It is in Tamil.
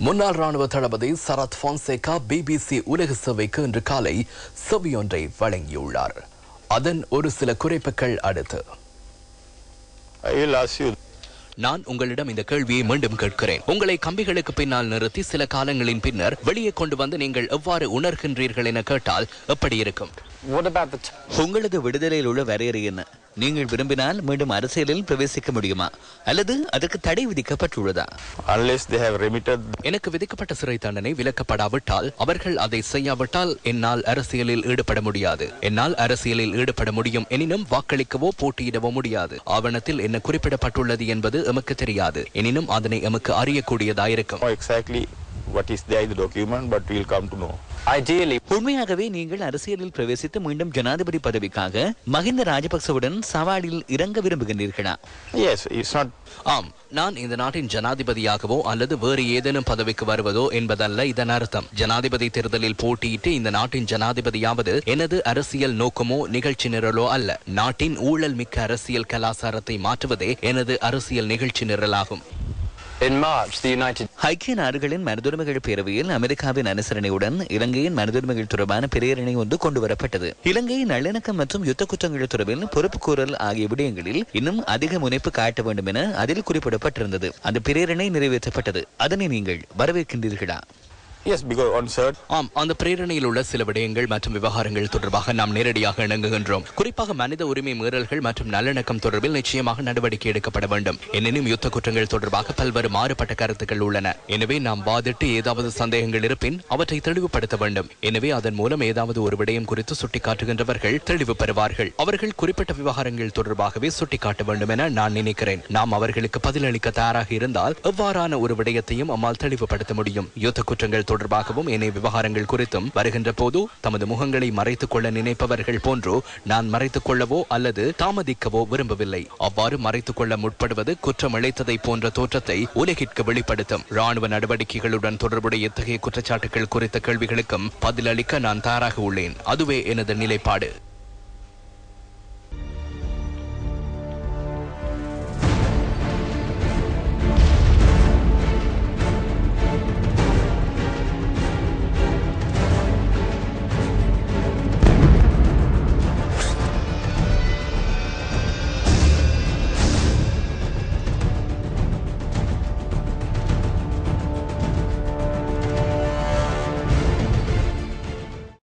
முன்னாள் ராணுவ தளபதி சரத் பான்சேகா பிபிசி உலக சேவைக்கு இன்று காலை செவியொன்றை வழங்கியுள்ளார். அதன் ஒரு சில குறிப்புகள் அடுத்து. I will ask you நான் உங்களிடம் இந்த கேள்வியை மீண்டும் கேட்கிறேன். உங்களை கம்பிகளுக்கு பின்னால் நிறுத்தி சில காலங்களின் பின்னர் வெளியே கொண்டு வந்து நீங்கள் எவ்வாறு உணர்கின்றீர்கள் என கேட்டால் எப்படி இருக்கும்? What about the t- உங்களது விடுதலையில் உள்ள வரையறை என்ன? நீங்கள் விரும்பினால் மீண்டும் அரசியலில் பிரவேசிக்க முடியுமா? அல்லது அதற்கு தடை விதிக்கப்பட்டுள்ளதா? Unless they have remitted எனக்கு விதிக்கப்பட்ட சிறை தண்டனை விலக்கப்படாவிட்டால் அவர்கள் அதை செய்யாவிட்டால் என்னால் அரசியலில் ஈடுபட முடியாது. என்னால் அரசியலில் ஈடுபட முடியும் எனினும் வாக்களிக்கவோ போட்டியிடவோ முடியாது. ஆவணத்தில் என்ன குறிப்பிடப்பட்டுள்ளது என்பது எமக்கு தெரியாது. எனினும் அதனை எமக்கு அறியக்கூடியதாயிருக்கும் know exactly what is there in the document, but we'll உண்மையாகவே நீங்கள் அரசியலில் பிரவேசித்து மீண்டும் ஜனாதிபதி பதவிக்காக மஹிந்த ராஜபக்சவுடன் சவாலில் இறங்க not. ஆம் நான் இந்த நாட்டின் ஜனாதிபதியாகவோ அல்லது வேறு ஏதேனும் பதவிக்கு வருவதோ என்பதல்ல இதன் அர்த்தம். ஜனாதிபதி தேர்தலில் போட்டியிட்டு இந்த நாட்டின் ஜனாதிபதியாவது எனது அரசியல் நோக்கமோ நிகழ்ச்சி நிரலோ அல்ல. நாட்டின் ஊழல் மிக்க அரசியல் கலாச்சாரத்தை மாற்றுவதே எனது அரசியல் நிகழ்ச்சி நிரலாகும். ஐக்கிய நாடுகளின் மனிதுரிமைகள் பேரவையில் அமெரிக்காவின் அனுசரணையுடன் இலங்கையின் மனிதுரிமைகள் தொடர்பான பிரேரணை ஒன்று கொண்டு வரப்பட்டது இலங்கையின் நல்லிணக்கம் மற்றும் யுத்த குற்றங்கள் தொடர்பில் பொறுப்புக்கூறல் ஆகிய விடயங்களில் இன்னும் அதிக முனைப்பு காட்ட வேண்டும் என அதில் குறிப்பிடப்பட்டிருந்தது. அந்த பிரேரணை நிறைவேற்றப்பட்டது. அதனை நீங்கள் வரவேற்கின்றீர்களா? Yes, because ஆன் சார் ஆம் அந்த பிரேரணையில் உள்ள சில விடயங்கள் மற்றும் விவகாரங்கள் தொடர்பாக நாம் நேரடியாக இணங்குகின்றோம். குறிப்பாக மனித உரிமை மீறல்கள் மற்றும் நல்லிணக்கம் தொடர்பில் நிச்சயமாக நடவடிக்கை எடுக்கப்பட வேண்டும். எனினும் யுத்த குற்றங்கள் தொடர்பாக பல்வேறு மாறுபட்ட கருத்துக்கள் உள்ளன. எனவே நாம் வாதிட்டு ஏதாவது சந்தேகங்கள் இருப்பின் அவற்றை தெளிவுபடுத்த வேண்டும். எனவே அதன் மூலம் ஏதாவது ஒரு விடயம் குறித்து சுட்டிக்காட்டுகின்றவர்கள் தெளிவு பெறுவார்கள். அவர்கள் குறிப்பிட்ட விவகாரங்கள் தொடர்பாகவே சுட்டிக்காட்ட வேண்டும் என நான் நினைக்கிறேன். நாம் அவர்களுக்கு பதிலளிக்க தயாராக இருந்தால் எவ்வாறான ஒரு விடயத்தையும் அம்மால் தெளிவுபடுத்த முடியும். யுத்த குற்றங்கள் தொடர்பாகவும் ஏனைய விவகாரங்கள் குறித்தும் வருகின்ற போது தமது முகங்களை மறைத்துக் கொள்ள நினைப்பவர்கள் போன்று நான் மறைத்துக் கொள்ளவோ அல்லது தாமதிக்கவோ விரும்பவில்லை. அவ்வாறு மறைத்துக் கொள்ள முற்படுவது குற்றம் போன்ற தோற்றத்தை உலகிற்கு வெளிப்படுத்தும். ராணுவ நடவடிக்கைகளுடன் தொடர்புடைய இத்தகைய குற்றச்சாட்டுகள் குறித்த கேள்விகளுக்கும் பதிலளிக்க நான் தயாராக உள்ளேன். அதுவே எனது நிலைப்பாடு.